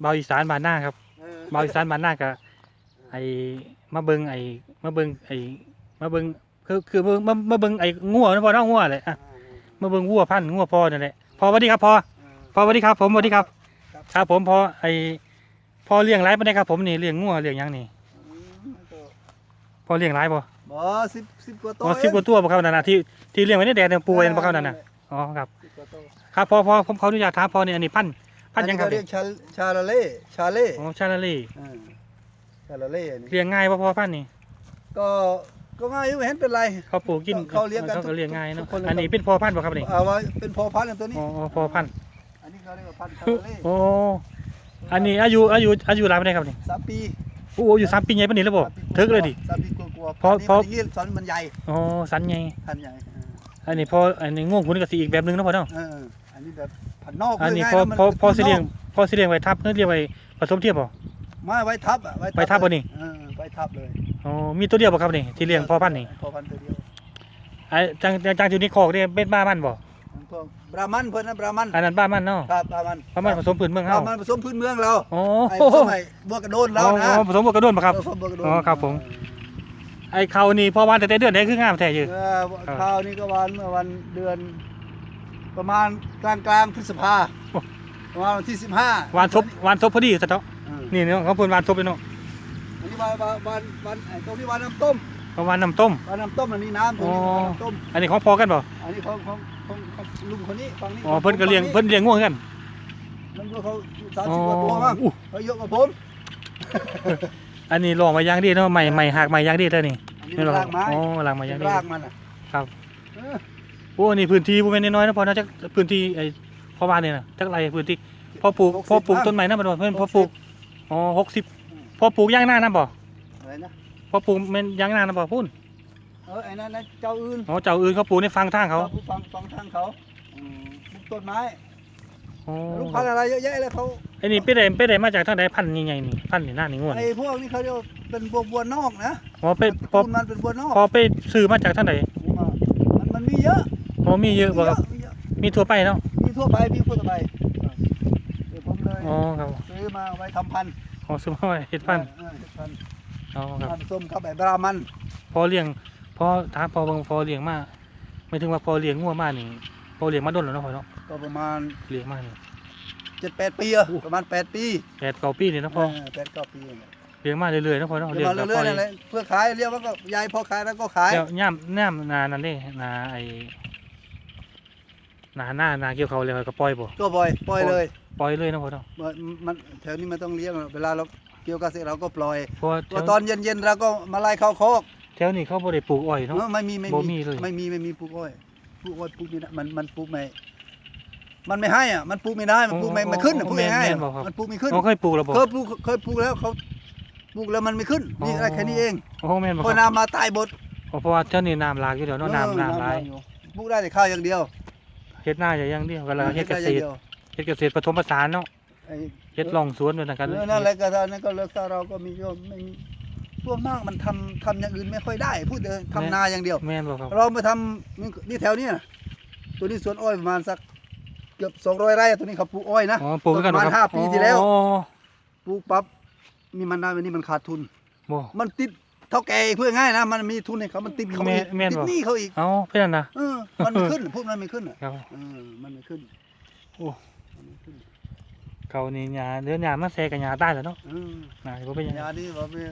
เบาอีสานบ้านหน้าครับเออเบาอีสานบ้านหน้ากับไอ้มาเบิงไอ้มาเบิงไอ้มาเบิงคือคือมามามาเบิงไอ้งัวนะพอเน้องงัวเลยอะมาเบิงวัวพันธุ์งัวพอนั่นแหละพอสวัสดีครับพอพอสวัสดีครับ ผมสวัสดีครับ ครับผมพอไอ้พอเลี้ยงไรไม่ได้ครับ ผมนี่เลี้ยงงัวเลี้ยงหยังนี่อืมมันก็พอเลี้ยงไรบ่บ่สิบสิบกว่าตัวอ๋อสิบกว่าตัวบ่ครับนั่นน่ะที่ที่เลี้ยงไว้ในแดดเนี่ยปูไว้บ่ครับนั่นน่ะอ๋อครับ สิบกว่าตัวครับพอพอผมขออนุญาตถามพอนี่อันนี้พันธุ์ พันธุ์หยังครับอัเรีเนี่ยยกชาชาลาเล่ชาเล่อ๋อชาลาลีอ่าชาลาเล่อันนี้เลี้ยงง่ายบ่พอพันธุ์นี่ก็ก็ง่ายอยู่ไม่เห็นเป็นไร เขาปลูกกินเขาเลี้ยงกันเขาก็เลี้ยงง่ายเนาะทุกคนเลยอันนี้เป็นพอพันธุ์บ่ครับนี่เอาไว้เป็นพอพันธุ์อันตัวนี้อ๋ออ๋อพอพันธุ์อันนี้เขาเรียกว่าพันธุ์ชาลาเล่โอ้อันนี้อายุอายุอายุหลายปานใดครับนี่สามปีโอ้อยู่สามปีใหญ่ปานนี้แล้วบ่ถึกเลยดิ สามปีกลัวๆพอพอนนี้สอนมันใหญ่อ๋อสันใหญ่พันธุ์ใหญ่อันนี้พออันนี้ง่วงคุณก็สิอีกแบบหนึงเนาะพ่อเนาะเออเอออั นนี้แบบพันธุ์นอกอันนี้ง่ายพอๆะมันพอพอสิพันธุ์นกเลี้ยงพอสิเลี้ยงไว้ทับเพิ่นเลี้ยงไว้ผสมเทียบบ่ไม่ไว้ทับอะไว้ทับบ่นี่เออไว้ทับเลยอ๋อมีตัวเดียวบ่ครับนี่ที่เลี้ยงพอพันธุ์นี่พอพันธุ์ตัวเดียวไอ้จังจังจังอยู่ในคอกนี่เป็นบ้ามันบ่มันพวกบรามันเพิ่นนะบรามันอันนั้นบ้ามันเนาะครับบรามันบ้ามันผสมพื้นเมืองบเฮารามันผสมพื้นเมืองเราอ๋อไอ้โอ้ผโหสมไอ้บัวกระโดนเรานะอ๋อผสมบัวกระโดนบ่ครับเออผสมบัวกระโดนอ๋อครับผมไอ้เขานี่พอวานแต่แต่เดือนไหนคืองามแท้อยู่เออข้าวนี่ก็วันเมื่อวันเดือน ประมาณกลางกลางๆพฤษภาประมาณวันที่สิบห้าวานซบวานซบพอดีซะเนาะนี่นี่เนาะเขาเพิ่นวานซบเลยเนาะอันนี้วันวันวันวันไอ้ตรงนี้วันน้ำต้มประมาณน้ำต้มวันน้ำต้มอันนี้น้ำตรงนี้อ๋อวันน้ำต้มอันนี้ของพอกันบ่อันนี้ของของของของลุงคนนี้ฝั่งนี้อ๋อเพิ่นก็เลี้ยงเพิ่นเลี้ยงง่วงกันมันก็เขาสามสิบกว่าตัวมั้งอู้เขายกกับผมอันนี้ลองมาอย่างดีเนาะใหม่ใหม่หักใหม่อย่างดีแล้วนี่อันนี้นี่เรารากไม้อ๋อลางมาอย่างดีรากมันอะครับเออโอ้นี่พื้นที่บ่แม่นน้อยๆนะพอนะจักพื้นที่ไอ้พ่อบ้านนี่น่ะจักไรพื้นที่พอปลูกหกสิบพอปลูกบ้างต้นไม้นะบ่เพิ่นพอปลูกอ๋อ60พอปลูกยางหน้านํบ่อะไรนะพอปลูกแม่นยางหน้านํบ่พุ่นเออไอ้นั่นนะเจ้าอื่นอ๋อเจ้าอื่นเขาปลูกในฟังทางเขาผู้ฟังฟังทางเขาอืมปลูกต้นไม้อ๋อลูกพันธุ์อะไรเยอะแยะเลยเขาไอ้นี่ไปได้ไปได้มาจากทางใดพันธุ์ใหญ่ๆนี่พันธุ์นี่หน้านี่ง่วนไอ้พวกนี้เขาเรียกว่าเป็นบัวบัวนอกนะอ๋อไปพอต้นมันเป็นบัวนอกพอไปซื้อมาจากทางใด มันมันมีเยอะ อ๋อมีเยอะบ่ครับ มีเยอะมีทั่วไปเนาะ มีทั่วไปมีทั่วไปเดี๋ยวผมเลยอ๋อครับซื้อมาไว้ทำพันธุ์อ๋อซื้อมาไว้เฮ็ดพันธุ์เออเฮ็ดพันธุ์อ๋อครับพันธุ์ส้มครับไอ้บรามันพอเลี้ยงพอถามพอเบิ่งพอเลี้ยงมาไม่ถึงว่าพอเลี้ยงงัวมานี่พอเลี้ยงมาดนแล้วเนาะพ่อเนาะก็ประมาณเลี้ยงมานี่ เจ็ดแปดปีอะประมาณแปดปีแปดเก้าปีนี่เนาะพ่อเออแปดเก้าปีเนี่ยเลี้ยงมาเรื่อยๆเนาะพ่อเนาะเดี๋ยวมาแบบเรื่อยๆนั่นแหละเพื่อขายเรียกว่าก็ยายพอขายแล้วก็ขาย แล้วย่ำย่ำนานั่นเด้นาไอ้ นาหน้านาเกี่ยวเขาเลยก็ปล่อยบ่ก็ปล่อยปล่อยเลยปล่อยเลยเนาะพ่อเนาะมันมันแถวนี้มันต้องเลี้ยงเวลาเราเกี่ยวกับเสร็จเราก็ปล่อยเพราะว่าแถพอตอนเย็นๆเราก็มาไล่เข้าคอกแถวนี้เขาบ่ได้ปลูกอ้อยเนาะเออไม่มีไม่บ่มีมีเลยไม่มีไม่มีปลูกอ้อยปลูกอ้อยปลูกไม่ได้มันมันปลูกไม่มันไม่ให้อะมันปลูกไม่ได้มันปลูกไม่ไม่ขึ้นอะอ๋อพูดง่ายแม่นๆบอกครับๆมันปลูกไม่ขึ้นเขาเคยปลูกแล้วบ่เคยปลูกเคยปลูกแล้วเขาปลูกแล้วมันไม่ขึ้นนี่อะไรแค่นี้เองโอ้แม่นบ่พอครับน้ำมาตายบดอ๋อเพราะว่าแถวนี้น้ำหลากอยู่เดี๋ยวเนาะน้ำน้ำหลายอยู่ปลูกได้แต่ข้าวอย่างเดียว เฮ็ดหน้าอย่างเดียวก็แล้วเฮ็ดเกได้ษอย่างตรเดียวเฮ็ดเกษตรผสมผสานเนาะไอ้เฮ็ดร่องสวนด้วยกันเออนั่นแหละก็ตอนนั้นก็เลิกถ้าเราก็มีก็ไม่มีส่วนมากมันทำทำอย่างอื่นไม่ค่อยได้ พูดเดินทำนาอย่างเดียวแม่นบ่ครับเราไปทำนี่นี่แถวเนี้ยตัวนี้สวนอ้อยประมาณสักเกือบ200ไร่อะตัวนี้เขาปลูกอ้อยนะอ๋อปลูกด้วยกันประมาณบ่ครับห้าปีที่แล้วอ๋อปลูกปั๊บมีมันได้วันนี้มันขาดทุนบ่มันติด เท่าแก่เพื่อง่ายนะมันมีทุนให้เขามันติดเขาแม่อีกแม่นติดบ่ หนี้เขาอีกเอาเพิ่นนั่นน่ะเออมันไม่ขึ้นพูดมันไม่ขึ้นอะครับ เออมันไม่ขึ้นโอ้ มันไม่ขึ้นเขานี่หญ้าเดือนหญ้ามาแซกับหญ้าใต้แล้วเนาะเออน่าสิบ่เป็นหยัง ยานี่ว่ามี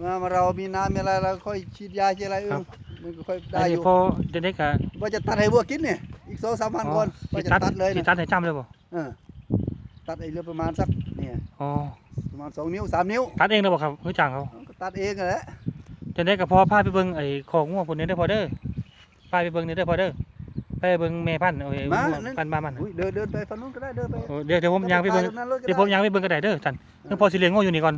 มาเรามีน้ำมีอะไรเราค่อยฉีดยาฉีดอะไรเอครัอบ มันก็ค่อยอัได้นอนี้ยู่พอเด็กๆก็ว่าจะตัดให้วัวกินเนี่ยอีกสองสามวันก่อนว่าจะตัดเลยสินะตัดให้จ้ำเลยบ่เออตัดไอ้เรือประมาณสักเนี่ยอ๋อประมาณสองนิ้วสามนิ้วตัดเองเลยบ่ครับคือจ้างเขาก็ ตัดเองนั่นแหละจังได๋ก็พอพาไปเบิ่งไอ้ของงัวพุ่นนี่เด้อพอเด้อพาไปเบิ่งนี่เด้อพอเด้อไปเบิ่งแม่พันธุ์เอาไอ้งัวพันธุ์บ้านมันอุ้ยเดินเดินไปฝั่งนู้นก็ได้เดินไปโอ้เดี๋ยวเดี๋ยวผมย่างไปเบิ่งตรงนั้นรถก็ไเดี๋ยวผมย่างไปเบิ่งก็ได้เด้อท่านเพิ่นพอสิเลี้ยงงัวอยู่นี่ก่อน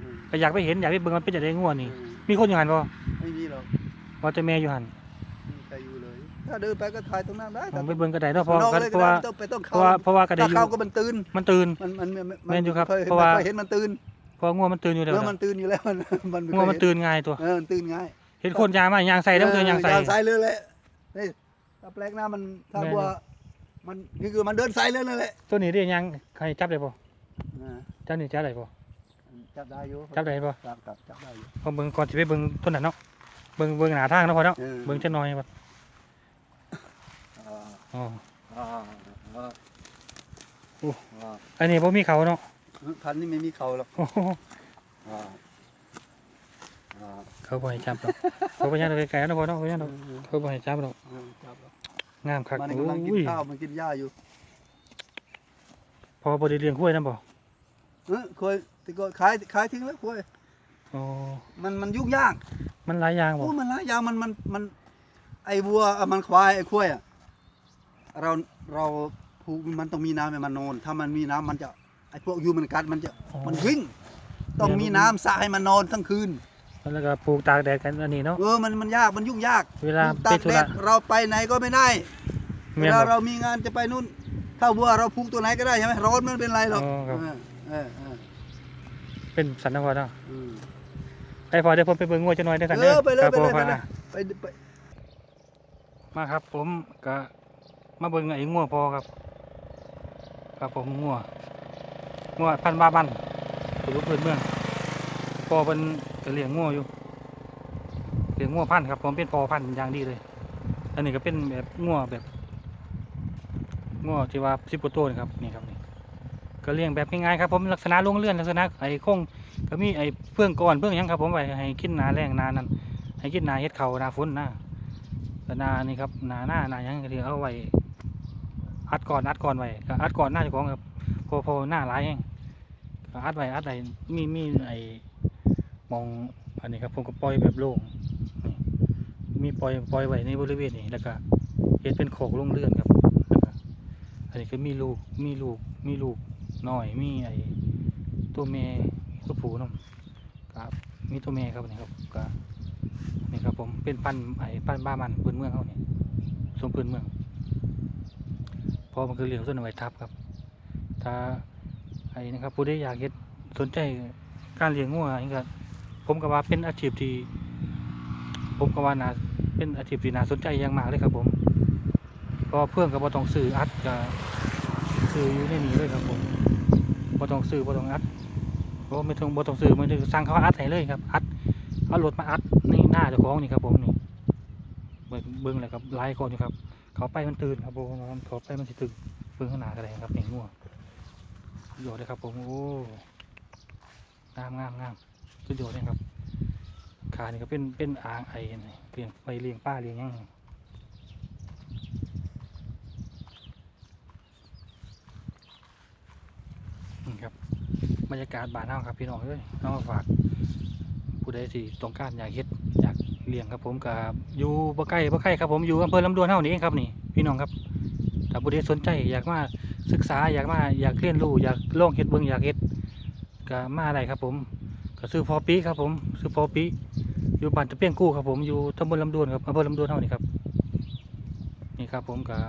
อืมก็อยากไปเห็นอยากไปเบิ่งมันเป็นจังไดงัวนี่อืมมีคนอยู่หั่นบ่ไม่มีหรอกว่าแต่แม่อยู่หั่นไม่มีใครอยู่เลย ถ้าเดินไปก็ถ่ายตรงนั้นได้ผมไปเบิ่งก็ได้เนาะเพราะนอกว่าเลยเพก็ราะได้ว่าไม่ต้องไปต้องเพเข้าราะว่าเพราะว่าก็ได้ถ้าอยู่เข้าก็มันตื่นมันตื่นมันมันมันแม่นอยู่ครับเคยเพราะว่าเคยเห็นมันตื่น เพราะว่างัวมันตื่นอยู่เอแล้วอมันตื่นอยู่แล้วมันมันงัวมันตื่นง่ายตัวเออมันตื่นง่ายเห็นคนยางมายางใส่แล้วมันตื่นยางใส่ยางใส่เลยแหละนี่ถ้าแปลกหน้ามันถ้าแม่นบัวมันคือคือมันเดินใส่เลยนั่นแหละตัวนี้ได้ยางใครจับได้บ่อืนะจับนี่จับได้บ่จับได้อยู่จับได้บ่จับจับจับได้อยู่พอเบิ่งก่อนสิไปเบิ่งต้นนั้นเนาะเบิ่งเบิ่งหน้าทางเนาะพอเนาะเออเบิ่งจักหน่อยบ่อ่าอ๋ออ่าอ่าโอ้อ่าอันนี้บ่มีเขาเนาะ พันธุ์นี่ไม่มีเขาหรอกโอ้โหอ่าอ่าเขาบ่ให้จับหรอกเขาบ่ให้จับไกลๆเนาะพอเนาะบ่ให้จับหรอกเออเขาบ่ให้จับหรอกเออจับแล้วงามคักมันโอ้กำลังกินยข้าวมันกินหญ้าอยู่พอบ่ได้เลี้ยงกล้วยนำบ่เออเคยแต่ก็ขายขายทิ้งแล้วคุยอ๋อมันมันยุ่งยากมันหลายอย่างบ่โอ้มันหลายอย่างมันมันมันไอ้วัวอะมันควายไอ้ควายอะเราเราผูกมันต้องมีน้ำให้มันนอน ถ้ามันมีน้ำมันจะ ไอ้พวกยูมันกัดมันจะอ๋อ มันวิ่ง ต้องมีน้ำสระให้มันนอนทั้งคืน แล้วก็ปลูกตากแดดกันอันนี้เนาะ เออมันมันยากมันยุ่งยากเวลาผูกตากไปธุแดระ ดเราไปไหนก็ไม่ได้ เวแม่นลาบ่เรามีงานจะไปนู่น ถ้าวัวเราผูกตัวไหนก็ได้ใช่ไหมร้อนมันเป็นไรหรอกอ๋อครับ เออเออเออเป็นสันนะพอเนาะอืมไปพอเดี๋ยวผมไปเบิ่งงัวจักหน่อยได้อสันเอเด้อไปเลยครับไปเลยผมไปเลย อะไปไป มาครับ ผมก็มาเบิ่งไอ้งัวพอครับ ครับผมงัว งัวพันธุ์บาบันตัวลูกพื้นเมืองพอเป็นก็เลี้ยงงัวอยู่เลี้ยงงัวพันครับผมเป็นพอพันอย่างดีเลย อันนี้ก็เป็นแบบงัวแบบงัวที่ว่าสิบกว่าตัวนี่ครับนี่ครับนี่ก็เลี้ยงแบบง่ายๆครับผมลักษณะลงเลื่อนลักษณะไอ้คงก็มีไอ้เพื่องก่อนเพื่องยังครับผมไว้ให้กินนาแรงนานั้นให้กินนาเฮ็ดเขานาฝนนานานี่ครับนาหน้านายังก็ที่เอาไว้อัดก่อนอัดก่อนไว้อัดก่อนหน้าเจ้าของครับพอพอหน้าหลายแห้ง อัดไว้อัดไว้มีมีไอ้มองอันนี้ครับผมก็ปล่อยแบบโล่งมีปล่อยปล่อยไว้ในบริเวณนี้แล้วก็เฮ็ดเป็นโขกลงเลื่อนครับแล้วก็อันนี้ก็มีลูกมีลูกมีลูกหน้อยมีไอ้ตัวแม่ตัวผู้น้ำครับมีตัวแม่ครับนี่ครับก็นี่ครับผมเป็นพันไอ้พันบ้ามันพื้นเมืองเขาเนี่ยสมพื้นเมืองเพอมันคือเลี้ยงต้นไว้ทับครับ ถ้า ไอ้นะครับผู้ใดอยากเฮ็ดสนใจการเลี้ยงงัวนี่ก็ผมก็ว่าเป็นอาชีพที่ผมก็ว่าน่าเป็นอาชีพที่น่าสนใจอย่างมากเลยครับผมเพราะว่าเพื่อนก็บ่ต้องซื้ออัดก็ซื้ออยู่ในนี้เลยครับผมบ่ต้องซื้อบ่ต้องอัดเพราะไม่ต้องบ่ต้องซื้อมันจะสั่งเขาอัดให้เลยครับอัดเอารถมาอัดในหน้าเจ้าของนี่ครับผมนี่เบิ่งเบิ่งเลยครับหลายคนอยู่ครับ เขาไปมันตื่นครับผมเขาไปมันสิตื่นเบิ่งข้างหน้าก็ได้ครับนี่งัว สุดยอดเลยครับ ผมโอ้งามงามงามสุดยอดเลยครับขานี่ก็เป็นเป็นอ่างไอนี่เลี้ยงไปเลี้ยงป้าเลี้ยงยังนี่ครับบรรยากาศบ้านเฮาครับพี่น้องเอ้ยเอามาฝากผู้ใดที่ต้องการอยากเฮ็ดอยากเลี้ยงครับผมกับอยู่บ่ใกล้บ่ใกล้ครับผมอยู่อำเภอลำดวนเฮานี่เองครับนี่พี่น้องครับถ้าผู้ใดสนใจอยากมา ศึกษาอยากมาอยากเรียนรู้อยากลองเฮ็ดเบิ่งอยากเฮ็ดก็มาได้ครับ ผมก็ซื้อพอปีครับ ผมซื้อพอปีอยู่บ้านตะเปียงกู้ครับผมอยู่ตำบลลำดวนครับอำเภอลำดวนเท่านี้ครับนี่ครับ ผมกับ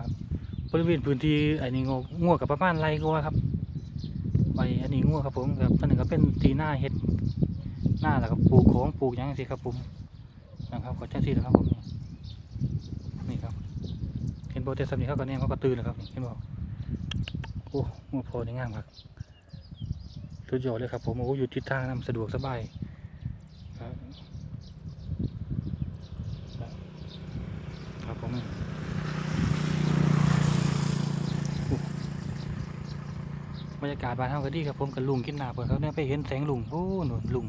บริเวณพื้นที่อ้นี่งงัวกับประมาณไรงัวครับไปอันนี้งัวครับผมกับอันนึงก็เป็นตีหน้าเห็ดหน้าแล้วก็ปลูกของปลูกหยังสิครับ ผมนะครับก็จังซี่นะครับผมนี่ครับเห็นโบเตสำนีเขาก็เนี่ยเขาก็ตื่นนะครับเห็นบอก โอ้งัวพอนี่งามครับสุดยอดเลยครับผมโอ้อยู่ทิศทางนำสะดวกสบายครับครับผมบรรยากาศบ้านเฮาก็ดีครับผมกับลุงกินหนาเปิดเขาเนี่ยไปเห็นแสงลุงโอ้หนุนลุง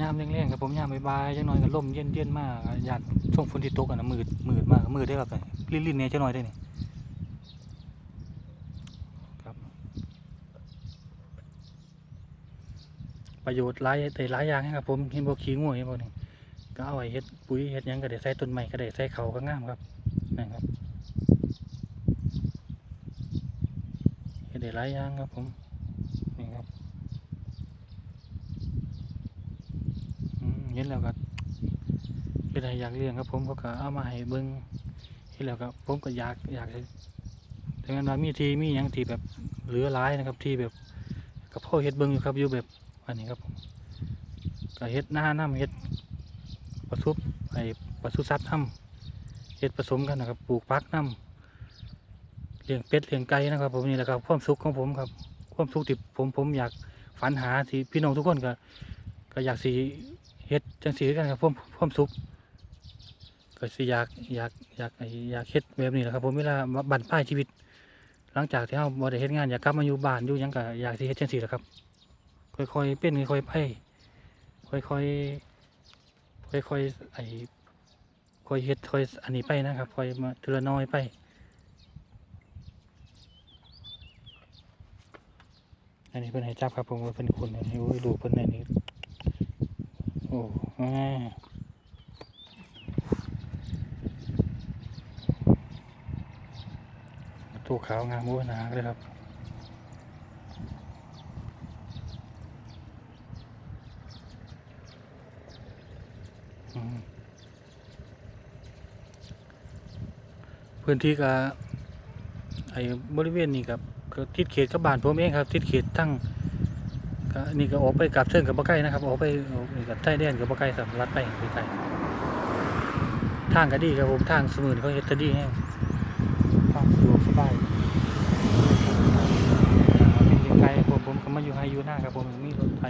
ยามแรงๆครับผมยามบ่ายๆจังหน่อยก็ลมเย็นๆมากยานช่วงฝนที่ตกอะนะมืดมืดมากมืดได้อครับลิ้นๆเนี่ยจังหน่อยได้เนี่ครับ ประโยชน์หลายแต่หลายอย่างนะครับผมเห็นบ่ขี้งูเห็นบ่นี่ก็เอาไว้เฮ็ดปุ๋ยเฮ็ดหยังก็ได้ใส่ต้นไม้ก็ได้ใส่เขาก็งามครับนะครับเฮ็ดได้หลายอย่างครับผมนี่ครับอืมเห็นแล้วก็เฮ็ดให้อยากเลี้ยงครับผมเขาก็เอามาให้เบิ่งเห็นแล้วก็ผมก็อยากอยากให้แต่งั้นว่ามีทีมีหยังที่แบบเหลือหลายนะครับที่แบบก็พ่อเฮ็ดเบิ่งอยู่ครับอยู่แบบ อันนี้ครับผมก็เฮ็ดหน้าน้ำเฮ็ดปศุไอ้ปศุสัตว์น้ำเฮ็ดผสมกันนะครับปลูกพักน้ำเลี้ยงเป็ดเลี้ยงไก่นะครับผมนี่แหละครับความสุขของผมครับความสุขที่ผมผมอยากฝันหาที่พี่น้องทุกคนก็ก็อยากสิเฮ็ดจังซี่คือกันครับความความสุขก็สิอยากอยากอยากอยากเฮ็ดแบบนี้แหละครับผมเวลาบั่นปลายชีวิต หลังจากที่เฮาบ่ได้เฮ็ดงานอยากกลับมาอยู่บ้านอยู่ยังก็อยากสิเฮ็ดจังซี่แหละครับ ค่อยๆเป็นค่อยๆไปค่อยๆค่อยๆไอ้ค่อยเฮ็ดค่อยอันนี้ไปนะครับค่อยมาทีละน้อยไปอันนี้เพิ่นให้จับครับผมว่าเพิ่นคุณอันนี้โอ้ยดูเพิ่นอันนี้โอ้อ่าตัวขาวงามโอ้หนาเลยครับ พื้นที่ก็ไอ้บริเวณนี้ครับก็ทิศเขตกับบ้านผมเองครับ ทิศเขตทั้งก็นี่ก็ออกไปกับเชิงกับบ่ใกล้นะครับออกไปออกไปกับใต้แดนกับบ่ใกล้สำรัดไปใกลทางก็ดีครับผมทางสมือนเขาเฮ็ดดีแฮงทางสะดวกสบายอ่าเป็นไกลผมผมก็มาอยู่ไฮอยู่หน้าครับผมมีรถไถ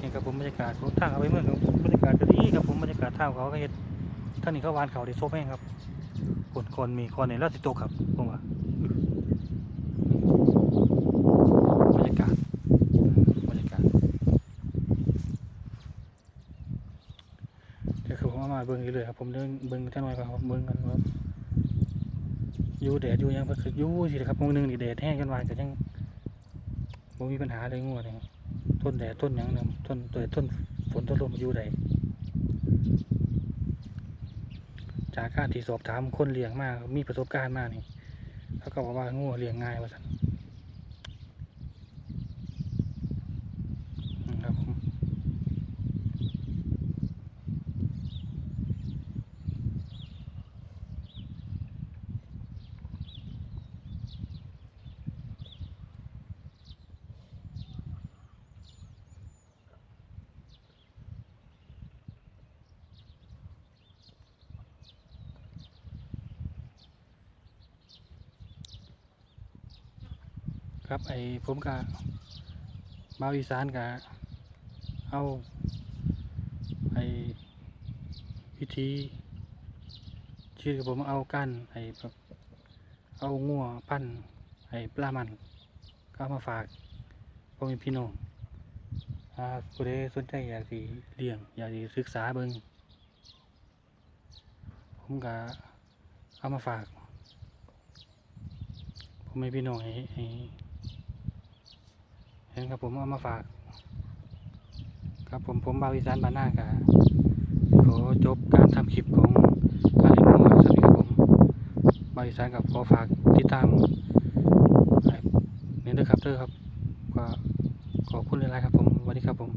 นี่ครับผมบรรยากาศของทางเอาไปเมื่อครับบรรยากาศก็ดีครับผมบรรยากาศทางเขาก็เฮ็ดท่างนี้เขาวานเขาได้โซบแห้งครับ คนคนมีคนในราสิโตกครับผมว่าบรรยากาศบรรยากาศเดี๋ยวคือผมมาเบิ่งอยู่เลยครับผมเดินเบิ่งจังหน่อยครับเบิ่งกันว่าอยู่แดดอยู่ยังเพิ่นก็อยู่สิครับมอหนึงนี่แดดแห้งกันวานก็ยังบ่มีปัญหาเลยงัวนี่ต้นแดดต้นยังนำต้นต้นต้นฝนต้นลมอยู่ได้ จากการที่สอบถามคนเลี้ยงมากมีประสบการณ์มากนี่เขาก็บอกว่างูเลี้ยงง่ายว่าสัน อืมครับผม ครับไอ้ผมกะบาวอีสานกะเอาไอ้วิธีชื่อกับผมเอากันไอ้แบบเอางัวปั้นไอ้ปลามัน ก็เอามาฝากพ่อแม่พี่น้องถ้าผู้ใดสนใจอยากสิเลี้ยง อยากสิศึกษาเบิ่งผมก็เอามาฝากพ่อแม่พี่น้องให้ให็นครับผมเอามาฝาก ครับผมผมบาวอีสานบานนากะขอจบการทำคลิปของการเลี้ยงวัวสวัสดีครับผมบาวอีสานกับขอฝากติดตามนี่ด้วยครับเด้อครับก็ขอบคุณหลายๆครับผมสวัสดีครับผม